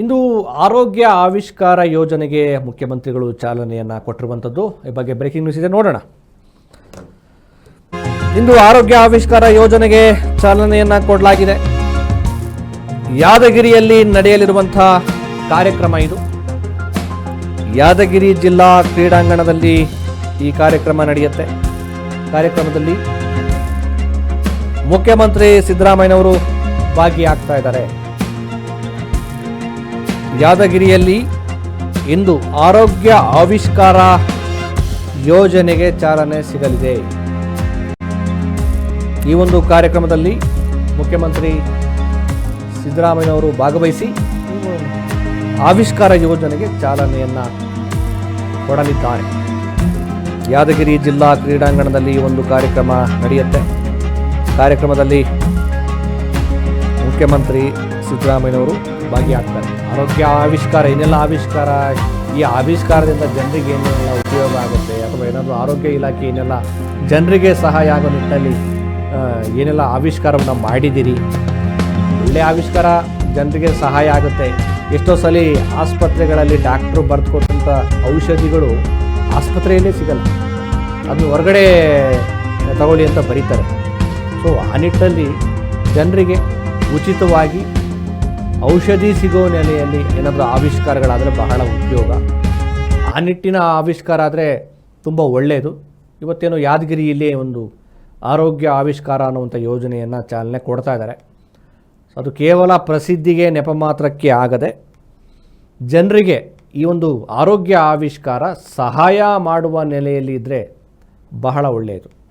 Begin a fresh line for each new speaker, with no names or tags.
ಇಂದು ಆರೋಗ್ಯ ಆವಿಷ್ಕಾರ ಯೋಜನೆಗೆ ಮುಖ್ಯಮಂತ್ರಿಗಳು ಚಾಲನೆಯನ್ನು ಕೊಟ್ಟಿರುವಂಥದ್ದು ಈ ಬಗ್ಗೆ ಬ್ರೇಕಿಂಗ್ ನ್ಯೂಸ್ ಇದೆ, ನೋಡೋಣ. ಇಂದು ಆರೋಗ್ಯ ಆವಿಷ್ಕಾರ ಯೋಜನೆಗೆ ಚಾಲನೆಯನ್ನು ಕೊಡಲಾಗಿದೆ. ಯಾದಗಿರಿಯಲ್ಲಿ ನಡೆಯಲಿರುವಂತಹ ಕಾರ್ಯಕ್ರಮ ಇದು. ಯಾದಗಿರಿ ಜಿಲ್ಲಾ ಕ್ರೀಡಾಂಗಣದಲ್ಲಿ ಈ ಕಾರ್ಯಕ್ರಮ ನಡೆಯುತ್ತೆ. ಕಾರ್ಯಕ್ರಮದಲ್ಲಿ ಮುಖ್ಯಮಂತ್ರಿ ಸಿದ್ದರಾಮಯ್ಯನವರು ಭಾಗಿಯಾಗ್ತಾ ಇದ್ದಾರೆ. ಯಾದಗಿರಿಯಲ್ಲಿ ಇಂದು ಆರೋಗ್ಯ ಆವಿಷ್ಕಾರ ಯೋಜನೆಗೆ ಚಾಲನೆ ಸಿಗಲಿದೆ. ಈ ಒಂದು ಕಾರ್ಯಕ್ರಮದಲ್ಲಿ ಮುಖ್ಯಮಂತ್ರಿ ಸಿದ್ದರಾಮಯ್ಯನವರು ಭಾಗವಹಿಸಿ ಆವಿಷ್ಕಾರ ಯೋಜನೆಗೆ ಚಾಲನೆಯನ್ನು ಕೊಡಲಿದ್ದಾರೆ. ಯಾದಗಿರಿ ಜಿಲ್ಲಾ ಕ್ರೀಡಾಂಗಣದಲ್ಲಿ ಈ ಒಂದು ಕಾರ್ಯಕ್ರಮ ನಡೆಯುತ್ತೆ. ಕಾರ್ಯಕ್ರಮದಲ್ಲಿ ಮುಖ್ಯಮಂತ್ರಿ ಸಿದ್ದರಾಮಯ್ಯನವರು ಭಾಗಿಯಾಗ್ತಾರೆ. ಆರೋಗ್ಯ ಆವಿಷ್ಕಾರ, ಏನೆಲ್ಲ ಆವಿಷ್ಕಾರ? ಈ ಆವಿಷ್ಕಾರದಿಂದ ಜನರಿಗೆ ಏನೆಲ್ಲ ಉಪಯೋಗ ಆಗುತ್ತೆ? ಅಥವಾ ಏನಾದರೂ ಆರೋಗ್ಯ ಇಲಾಖೆ ಏನೆಲ್ಲ ಜನರಿಗೆ ಸಹಾಯ ಆಗೋ ನಿಟ್ಟಲ್ಲಿ ಏನೆಲ್ಲ ಆವಿಷ್ಕಾರವನ್ನು ಮಾಡಿದ್ದೀರಿ? ಒಳ್ಳೆ ಆವಿಷ್ಕಾರ ಜನರಿಗೆ ಸಹಾಯ ಆಗುತ್ತೆ. ಎಷ್ಟೋ ಸಲ ಆಸ್ಪತ್ರೆಗಳಲ್ಲಿ ಡಾಕ್ಟ್ರು ಬರೆದುಕೊಟ್ಟಂಥ ಔಷಧಿಗಳು ಆಸ್ಪತ್ರೆಯಲ್ಲೇ ಸಿಗಲ್ಲ. ಅದನ್ನು ಹೊರಗಡೆ ತಗೊಳ್ಳಿ ಅಂತ ಬರೀತಾರೆ. ಸೊ ಆ ನಿಟ್ಟಲ್ಲಿ ಜನರಿಗೆ ಉಚಿತವಾಗಿ ಔಷಧಿ ಸಿಗೋ ನೆಲೆಯಲ್ಲಿ ಏನಾದರೂ ಆವಿಷ್ಕಾರಗಳಾದರೆ ಬಹಳ ಉಪಯೋಗ. ಆ ನಿಟ್ಟಿನ ಆವಿಷ್ಕಾರ ಆದರೆ ತುಂಬ ಒಳ್ಳೆಯದು ಇವತ್ತೇನು ಯಾದಗಿರಿಯಲ್ಲಿ ಒಂದು ಆರೋಗ್ಯ ಆವಿಷ್ಕಾರ ಅನ್ನುವಂಥ ಯೋಜನೆಯನ್ನು ಚಾಲನೆ ಕೊಡ್ತಾ ಇದ್ದಾರೆ. ಅದು ಕೇವಲ ಪ್ರಸಿದ್ಧಿಗೆ ನೆಪ ಮಾತ್ರಕ್ಕೆ ಆಗದೆ ಜನರಿಗೆ ಈ ಒಂದು ಆರೋಗ್ಯ ಆವಿಷ್ಕಾರ ಸಹಾಯ ಮಾಡುವ ನೆಲೆಯಲ್ಲಿ ಇದ್ದರೆ ಬಹಳ ಒಳ್ಳೆಯದು